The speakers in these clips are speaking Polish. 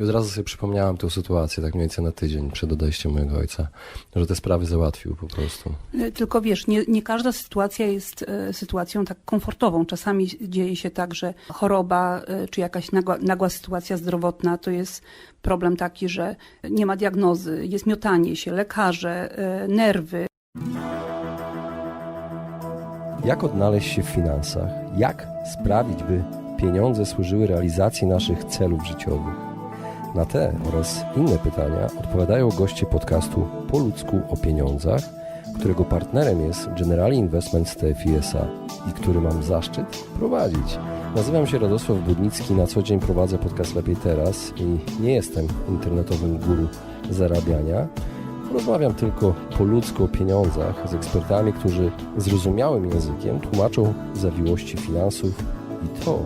I od razu sobie przypomniałem tę sytuację, tak mniej więcej na tydzień przed odejściem mojego ojca, że te sprawy załatwił po prostu. E, Tylko wiesz, nie, nie każda sytuacja jest e, sytuacją tak komfortową. Czasami dzieje się tak, że choroba e, czy jakaś nagła, nagła sytuacja zdrowotna to jest problem taki, że nie ma diagnozy, jest miotanie się, lekarze, e, nerwy. Jak odnaleźć się w finansach? Jak sprawić, by pieniądze służyły realizacji naszych celów życiowych? Na te oraz inne pytania odpowiadają goście podcastu Po ludzku o pieniądzach, którego partnerem jest Generali Investments TFI SA i który mam zaszczyt prowadzić. Nazywam się Radosław Budnicki, na co dzień prowadzę podcast Lepiej Teraz i nie jestem internetowym guru zarabiania. Rozmawiam tylko po ludzku o pieniądzach z ekspertami, którzy zrozumiałym językiem tłumaczą zawiłości finansów i to,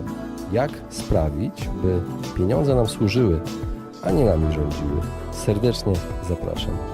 jak sprawić, by pieniądze nam służyły, a nie nami rządziły. Serdecznie zapraszam.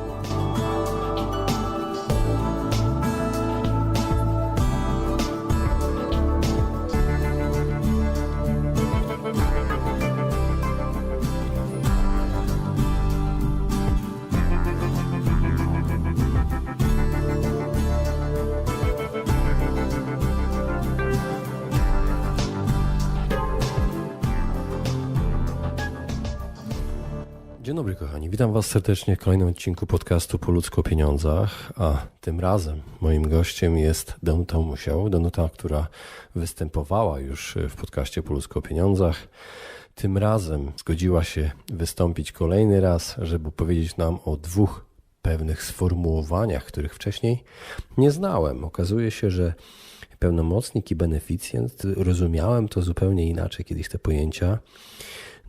Witam Was serdecznie w kolejnym odcinku podcastu Po ludzku o pieniądzach, a tym razem moim gościem jest Danuta Musiał, Danuta, która występowała już w podcaście Po ludzku o pieniądzach. Tym razem zgodziła się wystąpić kolejny raz, żeby powiedzieć nam o dwóch pewnych sformułowaniach, których wcześniej nie znałem. Okazuje się, że pełnomocnik i beneficjent, rozumiałem to zupełnie inaczej kiedyś te pojęcia.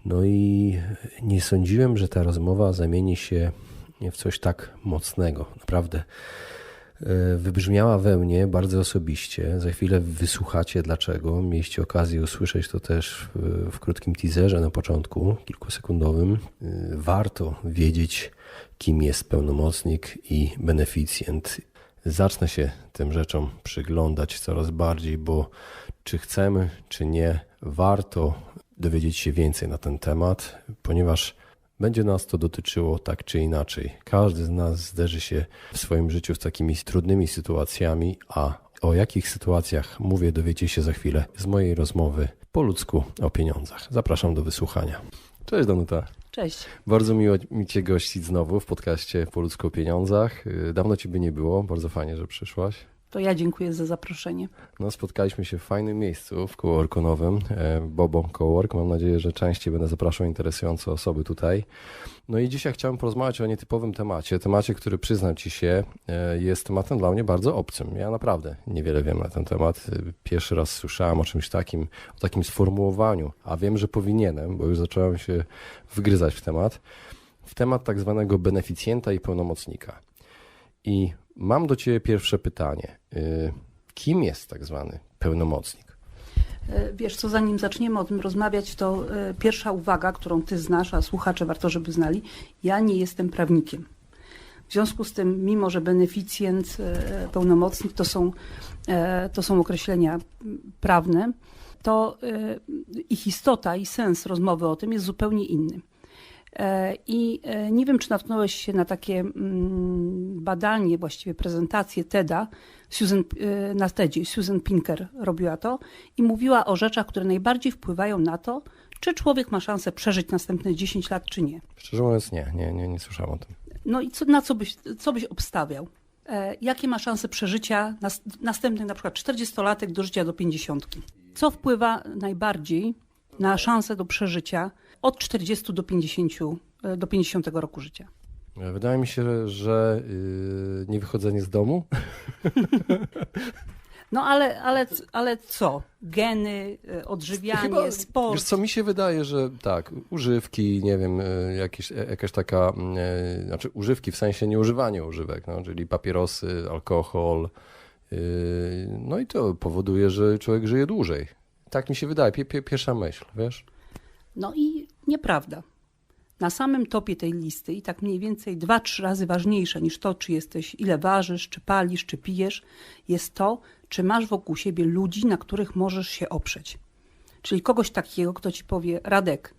No i nie sądziłem, że ta rozmowa zamieni się w coś tak mocnego. Naprawdę e, wybrzmiała we mnie bardzo osobiście. Za chwilę wysłuchacie dlaczego. Mieliście okazję usłyszeć to też w, krótkim teaserze na początku, kilkusekundowym. E, Warto wiedzieć, kim jest pełnomocnik i beneficjent. Zacznę się tym rzeczom przyglądać coraz bardziej, bo czy chcemy, czy nie, warto dowiedzieć się więcej na ten temat, ponieważ będzie nas to dotyczyło tak czy inaczej. Każdy z nas zderzy się w swoim życiu z takimi trudnymi sytuacjami, a o jakich sytuacjach mówię, dowiecie się za chwilę z mojej rozmowy po ludzku o pieniądzach. Zapraszam do wysłuchania. Cześć Danuta. Cześć. Bardzo miło mi Cię gościć znowu w podcaście po ludzku o pieniądzach. Dawno Ciebie nie było, bardzo fajnie, że przyszłaś. To ja dziękuję za zaproszenie. No, spotkaliśmy się w fajnym miejscu, w coworku nowym, e, Bobo Cowork. Mam nadzieję, że częściej będę zapraszał interesujące osoby tutaj. No i dzisiaj chciałem porozmawiać o nietypowym temacie. Temacie, który przyznam Ci się, e, jest tematem dla mnie bardzo obcym. Ja naprawdę niewiele wiem na ten temat. Pierwszy raz słyszałem o czymś takim, o takim sformułowaniu, a wiem, że powinienem, bo już zacząłem się wgryzać w temat. W temat tak zwanego beneficjenta i pełnomocnika. I mam do Ciebie pierwsze pytanie. Y, Kim jest tak zwany pełnomocnik? E, Wiesz co, zanim zaczniemy o tym rozmawiać, to e, pierwsza uwaga, którą ty znasz, a słuchacze warto, żeby znali, ja nie jestem prawnikiem. W związku z tym, mimo że beneficjent, e, pełnomocnik to są, to są określenia prawne, to ich istota i sens rozmowy o tym jest zupełnie inny. E, I e, nie wiem, czy natknąłeś się na takie mm, badanie, właściwie prezentację TEDa, Susan, e, na TEDzie. Susan Pinker robiła to i mówiła o rzeczach, które najbardziej wpływają na to, czy człowiek ma szansę przeżyć następne 10 lat, czy nie. Szczerze mówiąc, nie, nie, nie, nie słyszałem o tym. No i co, na co byś, co byś obstawiał? Jakie ma szanse przeżycia nas, następnych na przykład 40-latek do życia do 50? Co wpływa najbardziej na szansę do przeżycia od 40 do 50, e, do 50 roku życia? Wydaje mi się, że yy, niewychodzenie z domu. No ale, ale, ale co? Geny, e, odżywianie, sport. Wiesz co, mi się wydaje, że tak, używki, nie wiem, jakieś, e, jakaś taka, znaczy używki w sensie nieużywanie używek, no, czyli papierosy, alkohol, yy, no i to powoduje, że człowiek żyje dłużej. Tak mi się wydaje, pie, pie, pierwsza myśl, wiesz? No i nieprawda. Na samym topie tej listy i tak mniej więcej dwa, trzy razy ważniejsze niż to, czy jesteś, ile ważysz, czy palisz, czy pijesz, jest to, czy masz wokół siebie ludzi, na których możesz się oprzeć. Czyli kogoś takiego, kto ci powie, Radek,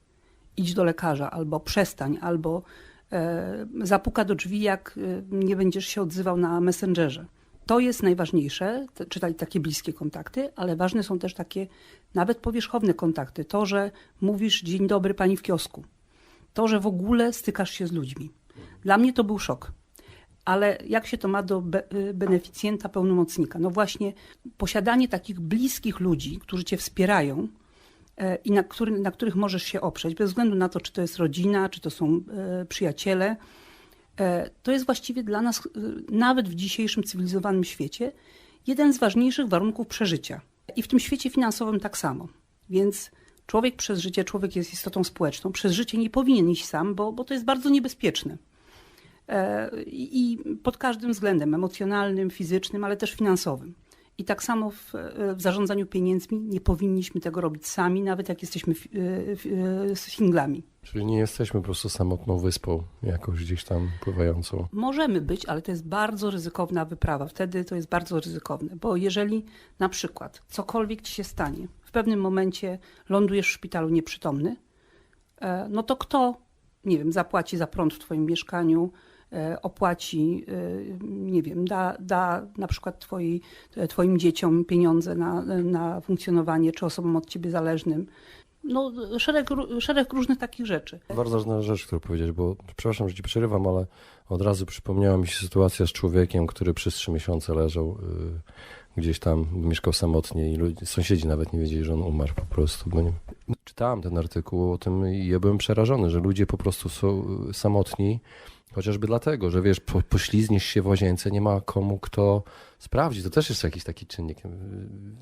idź do lekarza, albo przestań, albo e, zapuka do drzwi, jak e, nie będziesz się odzywał na Messengerze. To jest najważniejsze, czytać takie bliskie kontakty, ale ważne są też takie nawet powierzchowne kontakty. To, że mówisz dzień dobry pani w kiosku. To, że w ogóle stykasz się z ludźmi. Dla mnie to był szok. Ale jak się to ma do be- y, beneficjenta, pełnomocnika? No właśnie, posiadanie takich bliskich ludzi, którzy cię wspierają e, i na, który, na których możesz się oprzeć, bez względu na to, czy to jest rodzina, czy to są e, przyjaciele, to jest właściwie dla nas, e, nawet w dzisiejszym cywilizowanym świecie, jeden z ważniejszych warunków przeżycia. I w tym świecie finansowym tak samo. Więc człowiek przez życie, człowiek jest istotą społeczną, przez życie nie powinien iść sam, bo, bo to jest bardzo niebezpieczne. E, I pod każdym względem emocjonalnym, fizycznym, ale też finansowym. I tak samo w, e, w zarządzaniu pieniędzmi nie powinniśmy tego robić sami, nawet jak jesteśmy e, e, singlami. Czyli nie jesteśmy po prostu samotną wyspą, jakoś gdzieś tam pływającą. Możemy być, ale to jest bardzo ryzykowna wyprawa. Wtedy to jest bardzo ryzykowne, bo jeżeli na przykład cokolwiek ci się stanie, w pewnym momencie lądujesz w szpitalu nieprzytomny, e, no to kto, nie wiem, zapłaci za prąd w twoim mieszkaniu, e, opłaci, e, nie wiem, da, da na przykład twoi, twoim dzieciom pieniądze na, na funkcjonowanie, czy osobom od ciebie zależnym. No, szereg, szereg różnych takich rzeczy. Bardzo ważna rzecz, którą powiedziałeś, bo przepraszam, że ci przerywam, ale od razu przypomniała mi się sytuacja z człowiekiem, który przez trzy miesiące leżał y, gdzieś tam, mieszkał samotnie i ludzie, sąsiedzi nawet nie wiedzieli, że on umarł po prostu. Bo nie... Czytałem ten artykuł o tym i ja byłem przerażony, że ludzie po prostu są y, samotni, chociażby dlatego, że wiesz, po, poślizgniesz się w łazience, nie ma komu kto sprawdzi. To też jest jakiś taki czynnik.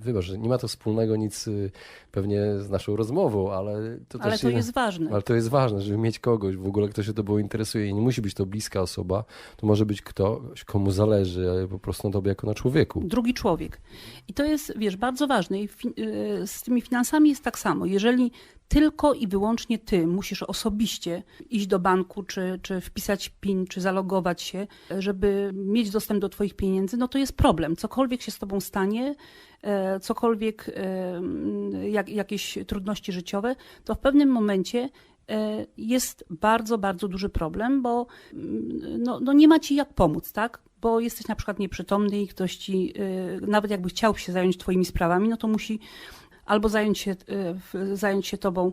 Wybacz, że nie ma to wspólnego nic y, pewnie z naszą rozmową, ale to Ale też to jest ważne. ale to jest ważne, żeby mieć kogoś, w ogóle kto się tobą interesuje i nie musi być to bliska osoba, to może być ktoś, komu zależy ale po prostu na tobie jako na człowieku. drugi człowiek. I to jest, wiesz, bardzo ważne. I y, z tymi finansami jest tak samo. Jeżeli tylko i wyłącznie ty musisz osobiście iść do banku, czy, czy wpisać PIN, czy zalogować się, żeby mieć dostęp do twoich pieniędzy, no to jest problem. Cokolwiek się z tobą stanie, e, cokolwiek, e, mm, jak, jakieś trudności życiowe, to w pewnym momencie e, jest bardzo, bardzo duży problem, bo mm, no, no nie ma ci jak pomóc, tak? Bo jesteś na przykład nieprzytomny i ktoś ci, nawet jakby chciał się zająć twoimi sprawami, no to musi albo zająć się, w- zająć się tobą,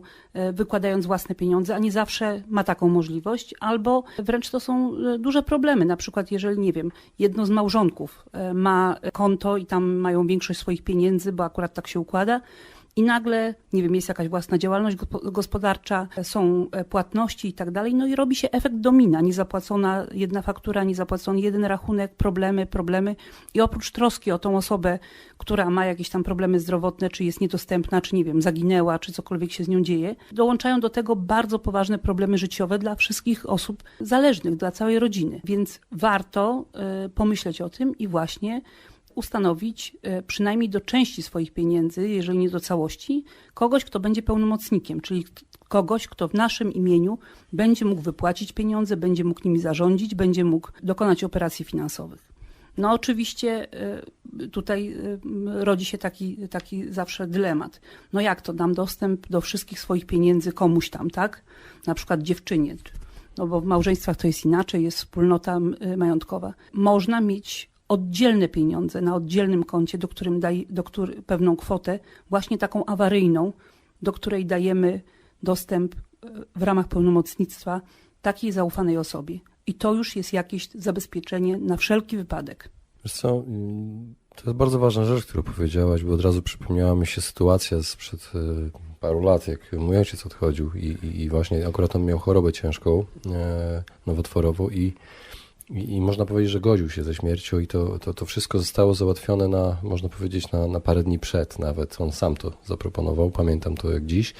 y, wykładając własne pieniądze, a nie zawsze ma taką możliwość, albo wręcz to są y, duże problemy. Na przykład, jeżeli, nie wiem, jedno z małżonków ma konto i tam mają większość swoich pieniędzy, bo akurat tak się układa, i nagle, nie wiem, jest jakaś własna działalność gospo- gospodarcza, są e, płatności i tak dalej, no i robi się efekt domina. Niezapłacona jedna faktura, niezapłacony jeden rachunek, problemy, problemy. I oprócz troski o tą osobę, która ma jakieś tam problemy zdrowotne, czy jest niedostępna, czy nie wiem, zaginęła, czy cokolwiek się z nią dzieje, dołączają do tego bardzo poważne problemy życiowe dla wszystkich osób zależnych, dla całej rodziny. Więc warto e, pomyśleć o tym i właśnie ustanowić e, przynajmniej do części swoich pieniędzy, jeżeli nie do całości, kogoś, kto będzie pełnomocnikiem, czyli kogoś, kto w naszym imieniu będzie mógł wypłacić pieniądze, będzie mógł nimi zarządzić, będzie mógł dokonać operacji finansowych. No oczywiście e, tutaj e, rodzi się taki, taki zawsze dylemat. No jak to, dam dostęp do wszystkich swoich pieniędzy komuś tam, tak? Na przykład dziewczynie. No bo w małżeństwach to jest inaczej, jest wspólnota majątkowa. Można mieć oddzielne pieniądze na oddzielnym koncie, do, którym daj, do który, pewną kwotę, właśnie taką awaryjną, do której dajemy dostęp y, w ramach pełnomocnictwa takiej zaufanej osobie. I to już jest jakieś zabezpieczenie na wszelki wypadek. Wiesz co, mm, to jest bardzo ważna rzecz, którą powiedziałaś, bo od razu przypomniała mi się sytuacja sprzed y, paru lat, jak mój ojciec odchodził i, i, i właśnie akurat on miał chorobę ciężką, e, nowotworową i, i, i można powiedzieć, że godził się ze śmiercią i to, to, to wszystko zostało załatwione na, można powiedzieć, na, na parę dni przed nawet. On sam to zaproponował, pamiętam to jak dziś.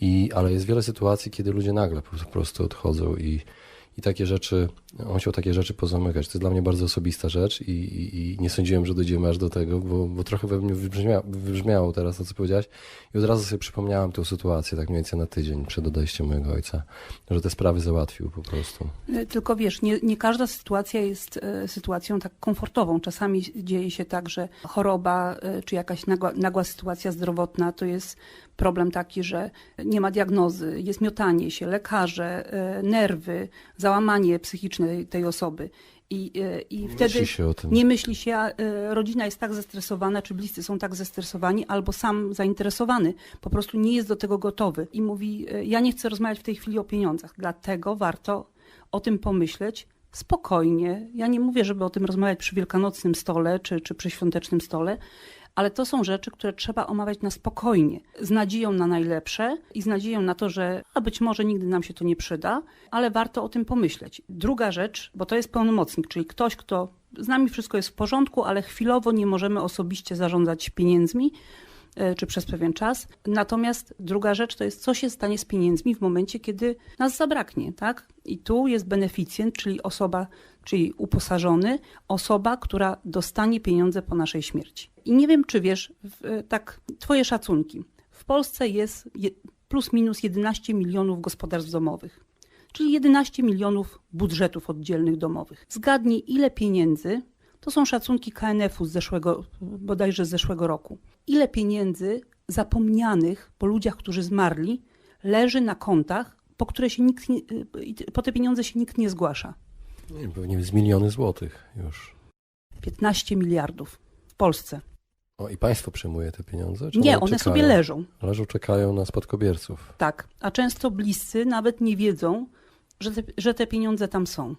I, ale jest wiele sytuacji, kiedy ludzie nagle po prostu odchodzą i, i takie rzeczy, on chciał takie rzeczy pozamykać. To jest dla mnie bardzo osobista rzecz i, i, i nie sądziłem, że dojdziemy aż do tego, bo, bo trochę we mnie wybrzmiało, wybrzmiało teraz to, co powiedziałeś i od razu sobie przypomniałem tę sytuację, tak mniej więcej na tydzień przed odejściem mojego ojca, że te sprawy załatwił po prostu. E, Tylko wiesz, nie, nie każda sytuacja jest e, sytuacją tak komfortową. Czasami dzieje się tak, że choroba e, czy jakaś nagła, nagła sytuacja zdrowotna to jest problem taki, że nie ma diagnozy, jest miotanie się, lekarze, nerwy, załamanie psychiczne tej- tej osoby. I, e, i wtedy Myśli się o tym. nie myśli się, a e, rodzina jest tak zestresowana, czy bliscy są tak zestresowani, albo sam zainteresowany, po prostu nie jest do tego gotowy i mówi, e, ja nie chcę rozmawiać w tej chwili o pieniądzach, dlatego warto o tym pomyśleć spokojnie. Ja nie mówię, żeby o tym rozmawiać przy wielkanocnym stole, czy, czy przy świątecznym stole, ale to są rzeczy, które trzeba omawiać na spokojnie, z nadzieją na najlepsze i z nadzieją na to, że a być może nigdy nam się to nie przyda, ale warto o tym pomyśleć. Druga rzecz, bo to jest pełnomocnik, czyli ktoś, kto z nami wszystko jest w porządku, ale chwilowo nie możemy osobiście zarządzać pieniędzmi czy przez pewien czas. Natomiast druga rzecz to jest, co się stanie z pieniędzmi w momencie, kiedy nas zabraknie, tak? I tu jest beneficjent, czyli osoba, czyli uposażony, osoba, która dostanie pieniądze po naszej śmierci. I nie wiem, czy wiesz, e, tak, twoje szacunki. W Polsce jest je- plus minus 11 milionów gospodarstw domowych, czyli 11 milionów budżetów oddzielnych domowych. Zgadnij, ile pieniędzy, to są szacunki KNF-u z zeszłego, bodajże z zeszłego roku, ile pieniędzy zapomnianych po ludziach, którzy zmarli, leży na kontach, po które się nikt, nie, i po te pieniądze się nikt nie zgłasza. Pewnie z miliony złotych już. 15 miliardów w Polsce. O, i państwo przejmuje te pieniądze? Czy Nie, one czekają? sobie leżą. Leżą, czekają na spadkobierców. Tak, a często bliscy nawet nie wiedzą, że te, że te pieniądze tam są.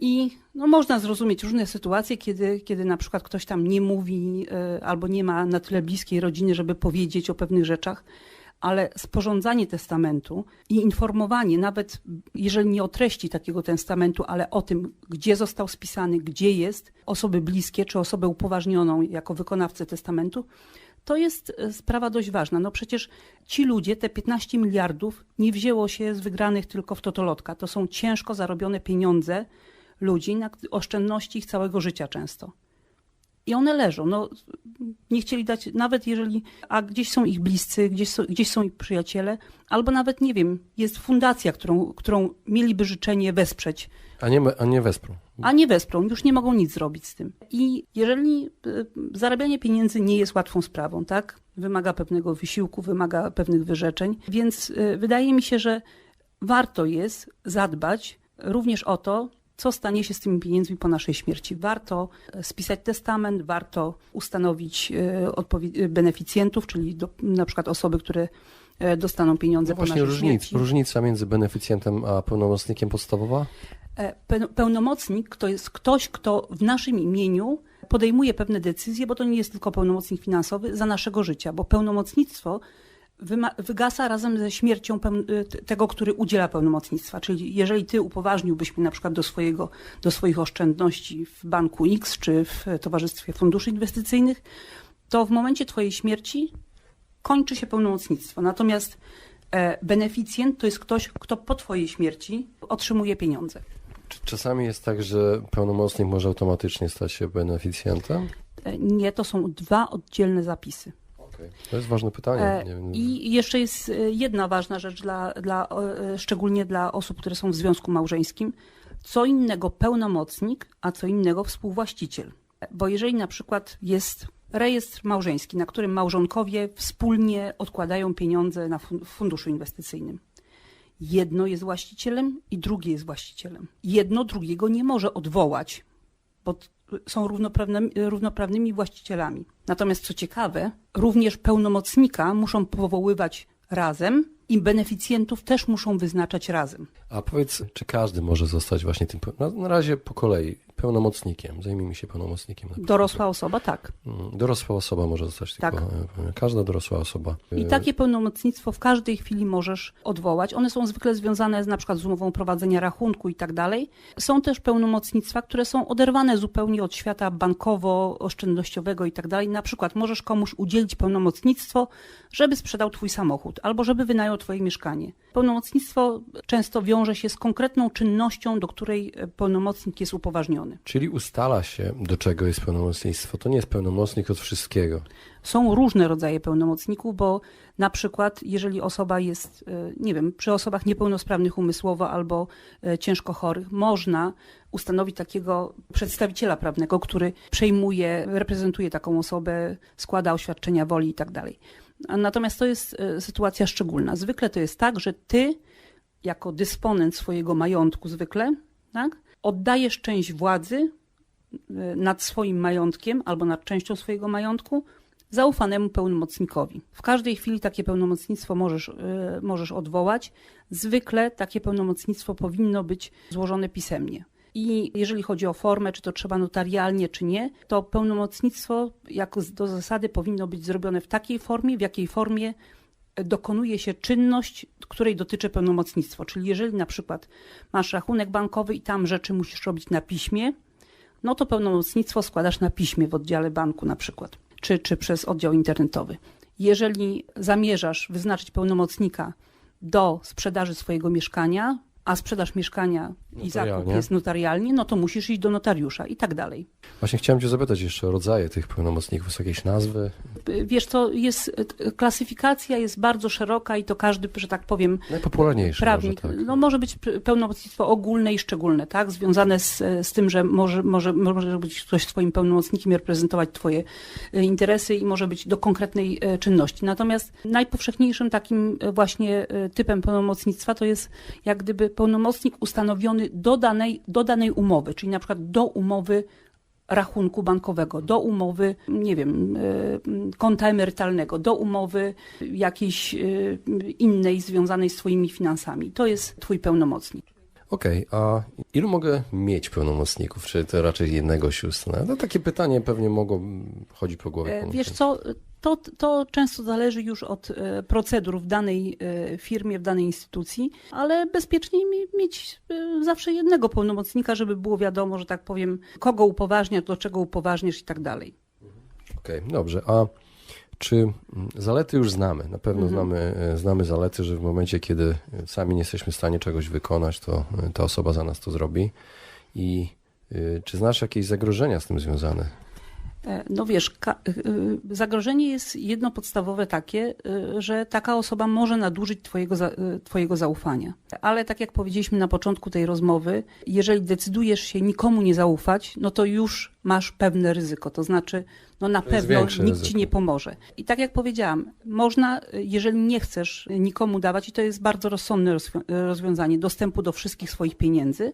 I no, można zrozumieć różne sytuacje, kiedy, kiedy na przykład ktoś tam nie mówi e, albo nie ma na tyle bliskiej rodziny, żeby powiedzieć o pewnych rzeczach, ale sporządzanie testamentu i informowanie, nawet jeżeli nie o treści takiego testamentu, ale o tym, gdzie został spisany, gdzie jest, osoby bliskie czy osobę upoważnioną jako wykonawcę testamentu, to jest e, sprawa dość ważna. No przecież ci ludzie, te 15 miliardów, nie wzięło się z wygranych tylko w totolotka. To są ciężko zarobione pieniądze ludzi, na oszczędności ich całego życia często. I one leżą. No, nie chcieli dać, nawet jeżeli, a gdzieś są ich bliscy, gdzieś są, gdzieś są ich przyjaciele, albo nawet, nie wiem, jest fundacja, którą, którą mieliby życzenie wesprzeć, A nie, a nie wesprą. a nie wesprą, już nie mogą nic zrobić z tym. I jeżeli y, zarabianie pieniędzy nie jest łatwą sprawą, tak? Wymaga pewnego wysiłku, wymaga pewnych wyrzeczeń, więc y, wydaje mi się, że warto jest zadbać również o to, co stanie się z tymi pieniędzmi po naszej śmierci. Warto e, spisać testament, warto ustanowić e, e, beneficjentów, czyli do, na przykład osoby, które dostaną pieniądze No po naszej różnic, śmierci. różnica między beneficjentem a pełnomocnikiem podstawowa? Pe- Pełnomocnik to jest ktoś, kto w naszym imieniu podejmuje pewne decyzje, bo to nie jest tylko pełnomocnik finansowy za naszego życia, bo pełnomocnictwo wygasa razem ze śmiercią t- tego, który udziela pełnomocnictwa. Czyli jeżeli ty upoważniłbyś mnie na przykład do, swojego, do swoich oszczędności w banku X czy w Towarzystwie Funduszy Inwestycyjnych, to w momencie twojej śmierci kończy się pełnomocnictwo. Natomiast e, beneficjent to jest ktoś, kto po twojej śmierci otrzymuje pieniądze. Czy czasami jest tak, że pełnomocnik może automatycznie stać się beneficjentem? E, Nie, to są dwa oddzielne zapisy. To jest ważne pytanie. E. I jeszcze jest e, jedna ważna rzecz, dla, dla, e, szczególnie dla osób, które są w związku małżeńskim. Co innego pełnomocnik, a co innego współwłaściciel. Bo jeżeli na przykład jest rejestr małżeński, na którym małżonkowie wspólnie odkładają pieniądze na funduszu inwestycyjnym. Jedno jest właścicielem i drugie jest właścicielem. Jedno drugiego nie może odwołać, bo są równoprawnymi, właścicielami. Natomiast co ciekawe, również pełnomocnika muszą powoływać razem i beneficjentów też muszą wyznaczać razem. A powiedz, czy każdy może zostać właśnie tym. Na, na razie po kolei. Pełnomocnikiem. Zajmijmy się pełnomocnikiem. Dorosła osoba, tak. Mm, Dorosła osoba może zostać Tak. tylko. e, Każda dorosła osoba. I E, takie pełnomocnictwo w każdej chwili możesz odwołać. One są zwykle związane z, na przykład z umową prowadzenia rachunku i tak dalej. Są też pełnomocnictwa, które są oderwane zupełnie od świata bankowo-oszczędnościowego i tak dalej. Na przykład możesz komuś udzielić pełnomocnictwo, żeby sprzedał twój samochód albo żeby wynajął twoje mieszkanie. Pełnomocnictwo często wiąże się z konkretną czynnością, do której e, pełnomocnik jest upoważniony. Czyli ustala się, do czego jest pełnomocnictwo. To nie jest pełnomocnik od wszystkiego. Są różne rodzaje pełnomocników, bo na przykład, jeżeli osoba jest, e, nie wiem, przy osobach niepełnosprawnych umysłowo albo e, ciężko chorych, można ustanowić takiego przedstawiciela prawnego, który przejmuje, reprezentuje taką osobę, składa oświadczenia woli i tak Natomiast to jest e, sytuacja szczególna. Zwykle to jest tak, że ty, jako dysponent swojego majątku, zwykle, tak, oddajesz część władzy e, nad swoim majątkiem albo nad częścią swojego majątku zaufanemu pełnomocnikowi. W każdej chwili takie pełnomocnictwo możesz, y, możesz odwołać. Zwykle takie pełnomocnictwo powinno być złożone pisemnie. I jeżeli chodzi o formę, czy to trzeba notarialnie, czy nie, to pełnomocnictwo jako do zasady powinno być zrobione w takiej formie, w jakiej formie dokonuje się czynność, której dotyczy pełnomocnictwo. Czyli jeżeli na przykład masz rachunek bankowy i tam rzeczy musisz robić na piśmie, no to pełnomocnictwo składasz na piśmie w oddziale banku na przykład, czy, czy przez oddział internetowy. Jeżeli zamierzasz wyznaczyć pełnomocnika do sprzedaży swojego mieszkania, a sprzedaż mieszkania i zakup jest notarialnie, no to musisz iść do notariusza i tak dalej. Właśnie chciałem Cię zapytać jeszcze o rodzaje tych pełnomocników. Jakieś nazwy? Wiesz co, jest, klasyfikacja jest bardzo szeroka i to każdy, że tak powiem, Najpopularniejsze prawnik, może tak. no może być pełnomocnictwo ogólne i szczególne, tak? Związane z, z tym, że może, może, może być ktoś twoim pełnomocnikiem i reprezentować twoje e, interesy i może być do konkretnej e, czynności. Natomiast najpowszechniejszym takim e, właśnie e, typem pełnomocnictwa to jest jak gdyby pełnomocnik ustanowiony do danej, do danej umowy, czyli na przykład do umowy rachunku bankowego, do umowy, nie wiem, e, konta emerytalnego, do umowy jakiejś e, innej związanej z Twoimi finansami. To jest Twój pełnomocnik. Okej, a ilu mogę mieć pełnomocników? Czy to raczej jednego sióstr? No takie pytanie pewnie mogło chodzić po głowie. E. Wiesz co, to, to często zależy już od e, procedur w danej e, firmie, w danej instytucji, ale bezpieczniej mi- mieć e, zawsze jednego pełnomocnika, żeby było wiadomo, że tak powiem, kogo upoważniasz, do czego upoważniasz i tak dalej. Okej, dobrze. A czy mm, zalety już znamy? Na pewno Mhm. znamy, znamy zalety, że w momencie, kiedy sami nie jesteśmy w stanie czegoś wykonać, to ta osoba za nas to zrobi. I y, czy znasz jakieś zagrożenia z tym związane? E, No wiesz, y, y, zagrożenie jest jedno podstawowe takie, że taka osoba może nadużyć twojego, twojego zaufania. Ale tak jak powiedzieliśmy na początku tej rozmowy, jeżeli decydujesz się nikomu nie zaufać, no to już masz pewne ryzyko. To znaczy, no na pewno nikt ci ryzyko. nie pomoże. I tak jak powiedziałam, można, jeżeli nie chcesz nikomu dawać, i to jest bardzo rozsądne rozwią- rozwiązanie, dostępu do wszystkich swoich pieniędzy,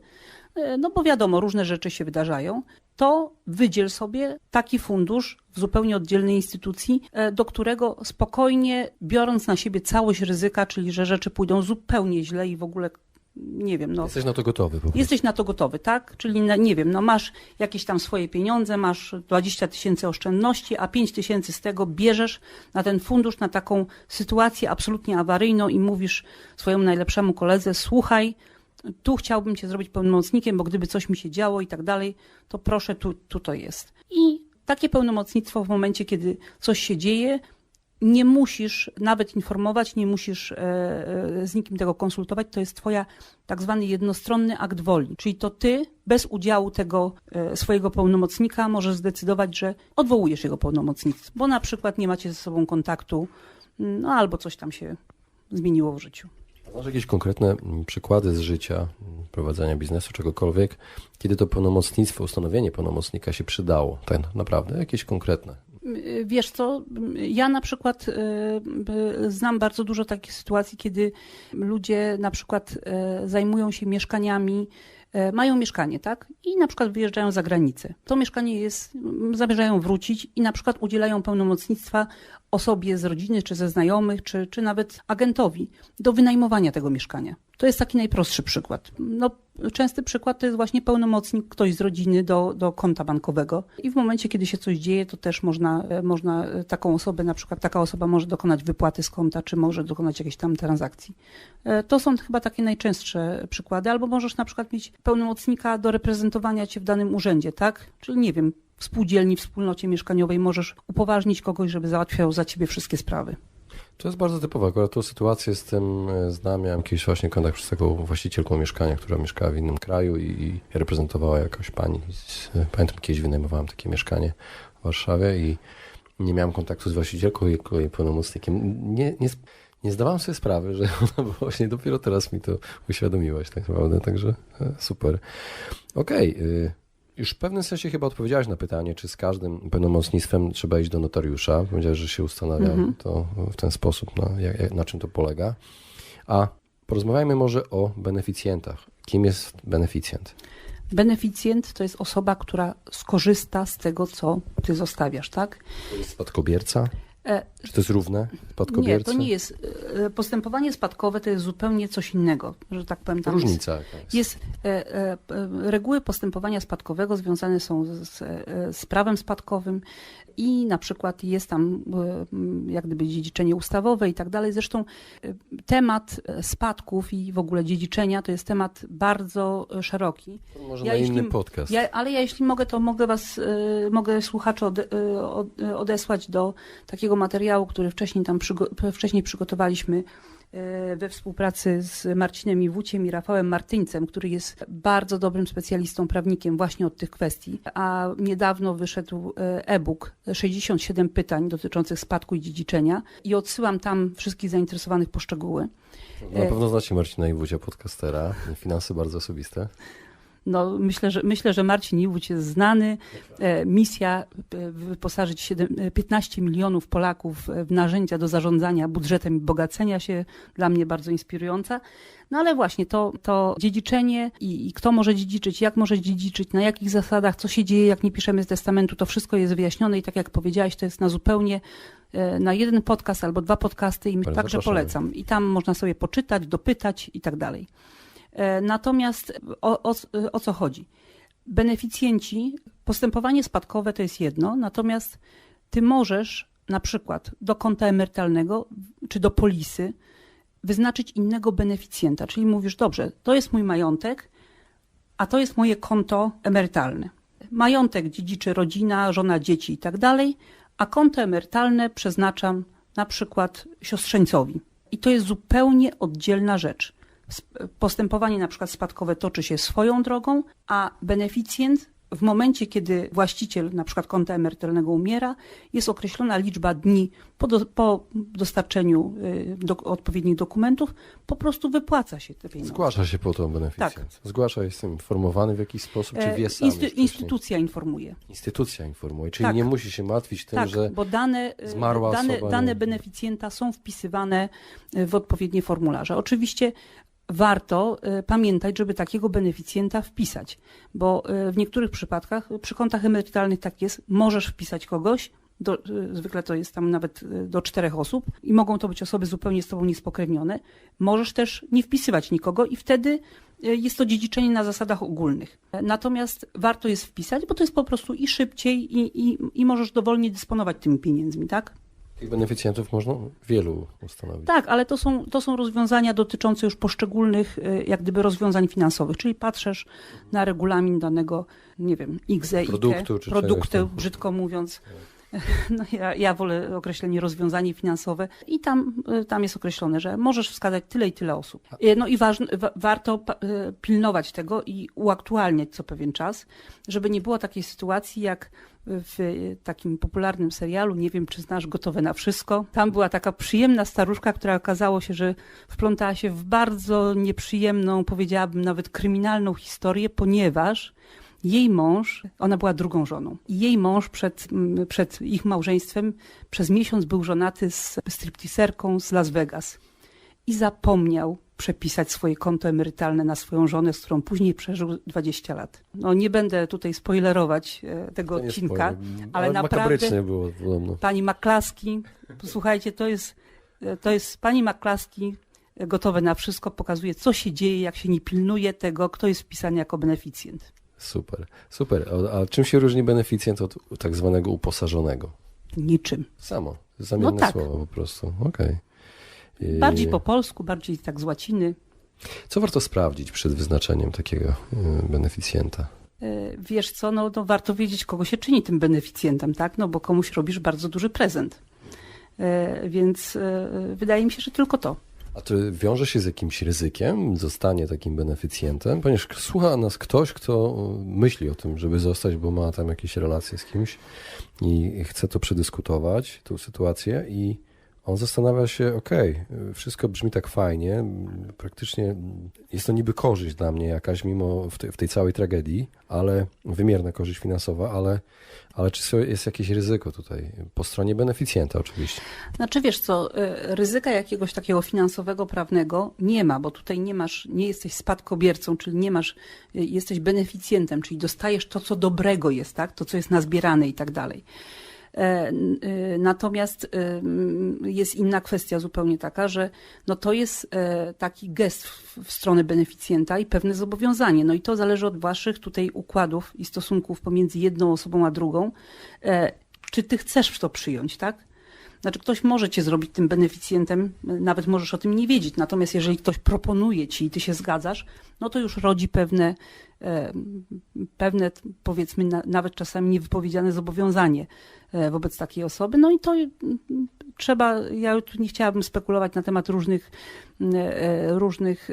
no bo wiadomo, różne rzeczy się wydarzają, to wydziel sobie taki fundusz w zupełnie oddzielnej instytucji, e, do którego spokojnie, biorąc na siebie całość ryzyka, czyli że rzeczy pójdą zupełnie źle i w ogóle, nie wiem, no, Jesteś na to gotowy po. Jesteś na to gotowy, tak? Czyli na, nie wiem, no masz jakieś tam swoje pieniądze, masz 20 tysięcy oszczędności, a 5 tysięcy z tego bierzesz na ten fundusz, na taką sytuację absolutnie awaryjną i mówisz swojemu najlepszemu koledze, słuchaj, tu chciałbym cię zrobić pełnomocnikiem, bo gdyby coś mi się działo i tak dalej, to proszę, tu, tu to jest. I takie pełnomocnictwo w momencie, kiedy coś się dzieje, nie musisz nawet informować, nie musisz e, e, z nikim tego konsultować. To jest twoja tak zwany jednostronny akt woli. Czyli to ty bez udziału tego e, swojego pełnomocnika możesz zdecydować, że odwołujesz jego pełnomocnictwo, bo na przykład nie macie ze sobą kontaktu, no albo coś tam się zmieniło w życiu. Masz jakieś konkretne mm, przykłady z życia, mm, prowadzenia biznesu, czegokolwiek, kiedy to pełnomocnictwo, ustanowienie pełnomocnika się przydało? Tak naprawdę, jakieś konkretne. Wiesz co, ja na przykład e, e, znam bardzo dużo takich sytuacji, kiedy ludzie na przykład zajmują się mieszkaniami, mają mieszkanie, tak? I na przykład wyjeżdżają za granicę. To mieszkanie jest, zamierzają wrócić i na przykład udzielają pełnomocnictwa osobie z rodziny, czy ze znajomych, czy, czy nawet agentowi do wynajmowania tego mieszkania. To jest taki najprostszy przykład. No, Częsty przykład to jest właśnie pełnomocnik, ktoś z rodziny do, do konta bankowego. I w momencie, kiedy się coś dzieje, to też można, e, można e, taką osobę, na przykład taka osoba może dokonać wypłaty z konta, czy może dokonać jakiejś tam transakcji. E, To są chyba takie najczęstsze przykłady. Albo możesz na przykład mieć pełnomocnika do reprezentowania cię w danym urzędzie, tak? Czyli nie wiem, w spółdzielni, w wspólnocie mieszkaniowej możesz upoważnić kogoś, żeby załatwiał za ciebie wszystkie sprawy. To jest bardzo typowe. Akurat tą sytuację z tym e, znam. Miałem kiedyś właśnie kontakt z taką właścicielką mieszkania, która mieszkała w innym kraju i, reprezentowała jakąś pani. Pamiętam, kiedyś wynajmowałem takie mieszkanie w Warszawie i nie miałem kontaktu z właścicielką i jej pełnomocnikiem. Nie, nie, nie zdawałem sobie sprawy, że ona właśnie dopiero teraz mi to uświadomiłaś tak naprawdę, także e, super. Okej. y, już w pewnym sensie chyba odpowiedziałaś na pytanie, czy z każdym pełnomocnictwem trzeba iść do notariusza. Powiedziałeś, że się ustanawia Mhm. to w ten sposób, na, jak, na czym to polega. A porozmawiajmy może o beneficjentach. Kim jest beneficjent? Beneficjent to jest osoba, która skorzysta z tego, co ty zostawiasz, tak? To jest spadkobierca? E, Czy to jest równe Nie, spadkobiercy? to nie jest. e, Postępowanie spadkowe to jest zupełnie coś innego, że tak powiem. Tam Różnica jest. Jest, e, reguły postępowania spadkowego związane są z, z prawem spadkowym i na przykład jest tam e, jak gdyby dziedziczenie ustawowe i tak dalej. Zresztą e, temat e, spadków i w ogóle dziedziczenia to jest temat bardzo szeroki. Może ja na jeśli- inny podcast. Ja, ale ja jeśli mogę, to mogę was, mogę słuchaczy od- e, odesłać do takiego materiału, który wcześniej tam przygo- wcześniej przygotowaliśmy we współpracy z Marcinem Iwuciem i Rafałem Martyńcem, który jest bardzo dobrym specjalistą, prawnikiem właśnie od tych kwestii. A niedawno wyszedł e, e-book 67 pytań dotyczących spadku i dziedziczenia i odsyłam tam wszystkich zainteresowanych po szczegóły. Na pewno znacie Marcina Iwucia, podcastera. Finanse bardzo osobiste. No, myślę, że, myślę, że Marcin Iwódź jest znany. E, misja e, wyposażyć 7, e, 15 milionów Polaków w narzędzia do zarządzania budżetem i bogacenia się dla mnie bardzo inspirująca. No ale właśnie to, to dziedziczenie i, i kto może dziedziczyć, jak może dziedziczyć, na jakich zasadach, co się dzieje, jak nie piszemy z testamentu, to wszystko jest wyjaśnione i tak jak powiedziałaś, to jest na zupełnie e, na jeden podcast albo dwa podcasty i Bardzo także zapraszamy. polecam. I tam można sobie poczytać, dopytać i tak dalej. E, Natomiast o, o, o co chodzi? Beneficjenci, postępowanie spadkowe to jest jedno, natomiast ty możesz na przykład do konta emerytalnego czy do polisy wyznaczyć innego beneficjenta, czyli mówisz, dobrze, to jest mój majątek, a to jest moje konto emerytalne. Majątek dziedziczy rodzina, żona, dzieci i tak dalej, a konto emerytalne przeznaczam na przykład siostrzeńcowi. I to jest zupełnie oddzielna rzecz. Postępowanie na przykład spadkowe toczy się swoją drogą, a beneficjent w momencie, kiedy właściciel na przykład konta emerytalnego umiera, jest określona liczba dni po, do, po dostarczeniu y, do, odpowiednich dokumentów, po prostu wypłaca się te pieniądze. Zgłasza się po to beneficjent. Tak. Zgłasza, jest informowany w jakiś sposób, czy E, wie sam instytu- już wcześniej? instytucja informuje. Instytucja informuje, czyli Tak. nie musi się martwić tym, tak, że bo dane, y, zmarła dane, osoba, dane nie- beneficjenta są wpisywane y, w odpowiednie formularze. Oczywiście warto y, pamiętać, żeby takiego beneficjenta wpisać, bo y, w niektórych przypadkach, y, przy kontach emerytalnych tak jest, możesz wpisać kogoś, do, zwykle to jest tam nawet do czterech osób i mogą to być osoby zupełnie z tobą niespokrewnione. Możesz też nie wpisywać nikogo i wtedy jest to dziedziczenie na zasadach ogólnych. Natomiast warto jest wpisać, bo to jest po prostu i szybciej i, i, i możesz dowolnie dysponować tymi pieniędzmi, tak? Tych beneficjentów można wielu ustanowić. Tak, ale to są, to są rozwiązania dotyczące już poszczególnych y, jak gdyby rozwiązań finansowych, czyli patrzysz na regulamin danego, nie wiem, XE, Produktu czy produktu, czegoś tam. brzydko mówiąc. No, ja, ja wolę określenie rozwiązanie finansowe i tam, y, tam jest określone, że możesz wskazać tyle i tyle osób. Y, No i ważne, wa, warto y, pilnować tego i uaktualniać co pewien czas, żeby nie było takiej sytuacji jak w takim popularnym serialu, nie wiem czy znasz Gotowe na wszystko. Tam była taka przyjemna staruszka, która okazało się, że wplątała się w bardzo nieprzyjemną, powiedziałabym nawet kryminalną historię, ponieważ jej mąż, ona była drugą żoną, jej mąż przed, mm, przed ich małżeństwem przez miesiąc był żonaty z stripteaserką z Las Vegas i zapomniał przepisać swoje konto emerytalne na swoją żonę, z którą później przeżył 20 lat. No nie będę tutaj spoilerować e, tego odcinka, spoiler, ale naprawdę makabrycznie było podobno. pani Maklaski, posłuchajcie, to jest, to jest pani Maklaski gotowe na wszystko, pokazuje, co się dzieje, jak się nie pilnuje tego, kto jest wpisany jako beneficjent. Super, super. A, a czym się różni beneficjent od tak zwanego uposażonego? Niczym. Samo, zamienne No tak. słowo po prostu. Okej. I Bardziej po polsku, bardziej tak z łaciny. Co warto sprawdzić przed wyznaczeniem takiego y, beneficjenta? E, Wiesz co, no, no warto wiedzieć, kogo się czyni tym beneficjentem, tak? No bo komuś robisz bardzo duży prezent. Więc wydaje mi się, że tylko to. A to wiąże się z jakimś ryzykiem zostanie takim beneficjentem? Ponieważ słucha nas ktoś, kto myśli o tym, żeby zostać, bo ma tam jakieś relacje z kimś i chce to przedyskutować, tą sytuację i on zastanawia się, okej, wszystko brzmi tak fajnie, praktycznie jest to niby korzyść dla mnie jakaś, mimo w, te, w tej całej tragedii, ale wymierna korzyść finansowa, ale, ale czy jest jakieś ryzyko tutaj? Po stronie beneficjenta oczywiście. Znaczy wiesz co, e, ryzyka jakiegoś takiego finansowego, prawnego nie ma, bo tutaj nie masz, nie jesteś spadkobiercą, czyli nie masz, e, jesteś beneficjentem, czyli dostajesz to, co dobrego jest, tak? To, co jest nazbierane i tak dalej. E, e, Natomiast e, jest inna kwestia zupełnie taka, że no to jest taki gest w, stronę beneficjenta i pewne zobowiązanie. No i to zależy od waszych tutaj układów i stosunków pomiędzy jedną osobą a drugą. Czy ty chcesz w to przyjąć, tak? Znaczy, ktoś może cię zrobić tym beneficjentem, nawet możesz o tym nie wiedzieć. Natomiast jeżeli ktoś proponuje ci i ty się zgadzasz, no to już rodzi pewne, e, pewne powiedzmy, na, nawet czasami niewypowiedziane zobowiązanie e, wobec takiej osoby. No i to mm, trzeba, ja tu nie chciałabym spekulować na temat różnych, e, różnych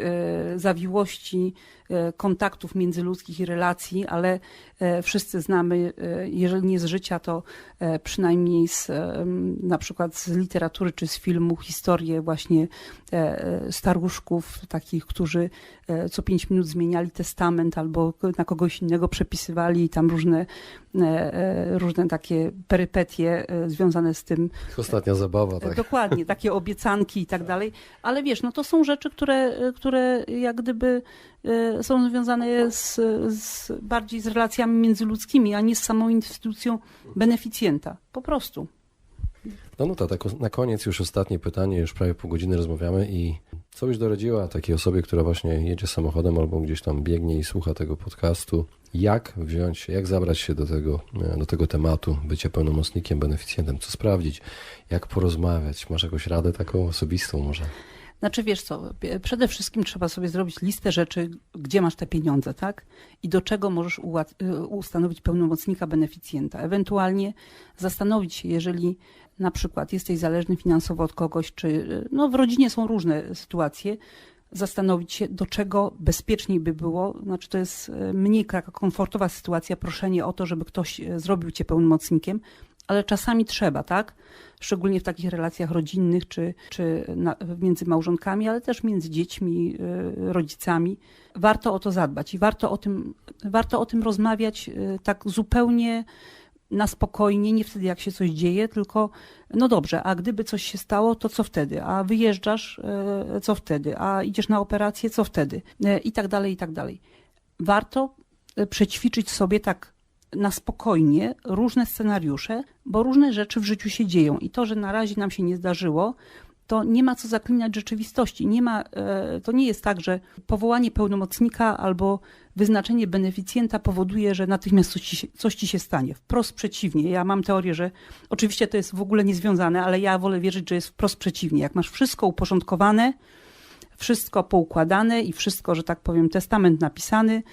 zawiłości, kontaktów międzyludzkich i relacji, ale e, wszyscy znamy, e, jeżeli nie z życia, to e, przynajmniej z, e, na przykład z literatury czy z filmu historię właśnie e, e, staruszków, takich, którzy e, co pięć minut zmieniali testament albo na kogoś innego przepisywali i tam różne, e, e, różne takie perypetie e, związane z tym Ostatnia zabawa, tak? Dokładnie, takie obiecanki i tak dalej. Ale wiesz, no to są rzeczy, które, które jak gdyby e, są związane z, z bardziej z relacjami międzyludzkimi, a nie z samą instytucją beneficjenta. Po prostu. No no tak na koniec już ostatnie pytanie, już prawie pół godziny rozmawiamy i co byś doradziła takiej osobie, która właśnie jedzie samochodem albo gdzieś tam biegnie i słucha tego podcastu, jak wziąć jak zabrać się do tego, e, do tego tematu bycia pełnomocnikiem, beneficjentem, co sprawdzić, jak porozmawiać, masz jakąś radę taką osobistą może? Znaczy wiesz co, p- przede wszystkim trzeba sobie zrobić listę rzeczy, gdzie masz te pieniądze, tak? I do czego możesz y, ustanowić pełnomocnika beneficjenta. Ewentualnie zastanowić się, jeżeli na przykład jesteś zależny finansowo od kogoś, czy y, no w rodzinie są różne sytuacje, zastanowić się, do czego bezpieczniej by było. Znaczy, to jest mniej komfortowa sytuacja, proszenie o to, żeby ktoś zrobił cię pełnomocnikiem, ale czasami trzeba, tak? Szczególnie w takich relacjach rodzinnych czy, czy na, między małżonkami, ale też między dziećmi, y, rodzicami. Warto o to zadbać i warto o tym, warto o tym rozmawiać y, tak zupełnie na spokojnie, nie wtedy jak się coś dzieje, tylko no dobrze, a gdyby coś się stało, to co wtedy? A wyjeżdżasz, y, co wtedy? A idziesz na operację, co wtedy? I tak dalej, i tak dalej. Warto przećwiczyć sobie tak na spokojnie różne scenariusze, bo różne rzeczy w życiu się dzieją i to, że na razie nam się nie zdarzyło, to nie ma co zaklinać rzeczywistości. Nie ma, e, to nie jest tak, że powołanie pełnomocnika albo wyznaczenie beneficjenta powoduje, że natychmiast coś ci, się, coś ci się stanie. Wprost przeciwnie. Ja mam teorię, że oczywiście to jest w ogóle niezwiązane, ale ja wolę wierzyć, że jest wprost przeciwnie. Jak masz wszystko uporządkowane, wszystko poukładane i wszystko, że tak powiem, testament napisany,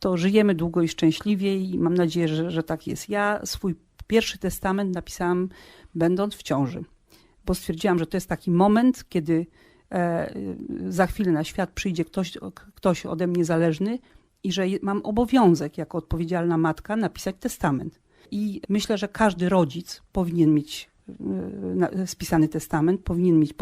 to żyjemy długo i szczęśliwie i mam nadzieję, że, że tak jest. Ja swój pierwszy testament napisałam będąc w ciąży, bo stwierdziłam, że to jest taki moment, kiedy e, za chwilę na świat przyjdzie ktoś, ktoś ode mnie zależny i że mam obowiązek jako odpowiedzialna matka napisać testament. I myślę, że każdy rodzic powinien mieć spisany testament, powinien mieć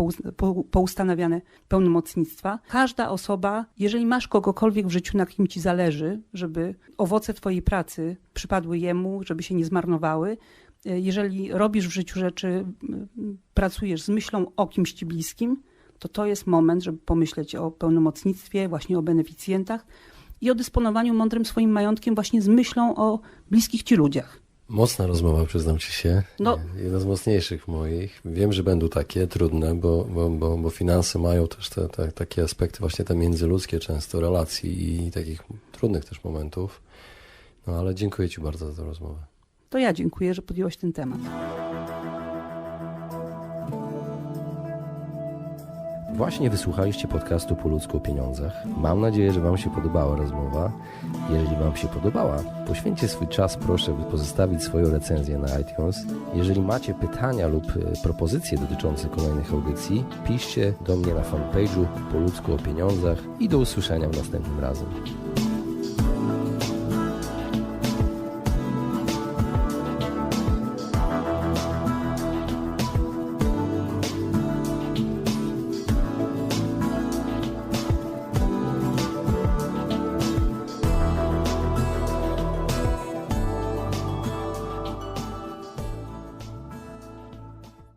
poustanawiane pełnomocnictwa. Każda osoba, jeżeli masz kogokolwiek w życiu, na kim ci zależy, żeby owoce twojej pracy przypadły jemu, żeby się nie zmarnowały, e, jeżeli robisz w życiu rzeczy, pracujesz z myślą o kimś ci bliskim, to to jest moment, żeby pomyśleć o pełnomocnictwie, właśnie o beneficjentach i o dysponowaniu mądrym swoim majątkiem właśnie z myślą o bliskich ci ludziach. Mocna rozmowa, przyznam ci się. No. Jedna z mocniejszych moich. Wiem, że będą takie trudne, bo, bo, bo, bo finanse mają też te, te, takie aspekty właśnie te międzyludzkie często, relacji i takich trudnych też momentów. No ale dziękuję ci bardzo za tę rozmowę. To ja dziękuję, że podjąłeś ten temat. Właśnie wysłuchaliście podcastu Po ludzku o pieniądzach. Mam nadzieję, że Wam się podobała rozmowa. Jeżeli Wam się podobała, poświęćcie swój czas, proszę, by pozostawić swoją recenzję na iTunes. Jeżeli macie pytania lub e, propozycje dotyczące kolejnych audycji, piszcie do mnie na fanpage'u Po ludzku o pieniądzach i do usłyszenia w następnym razem.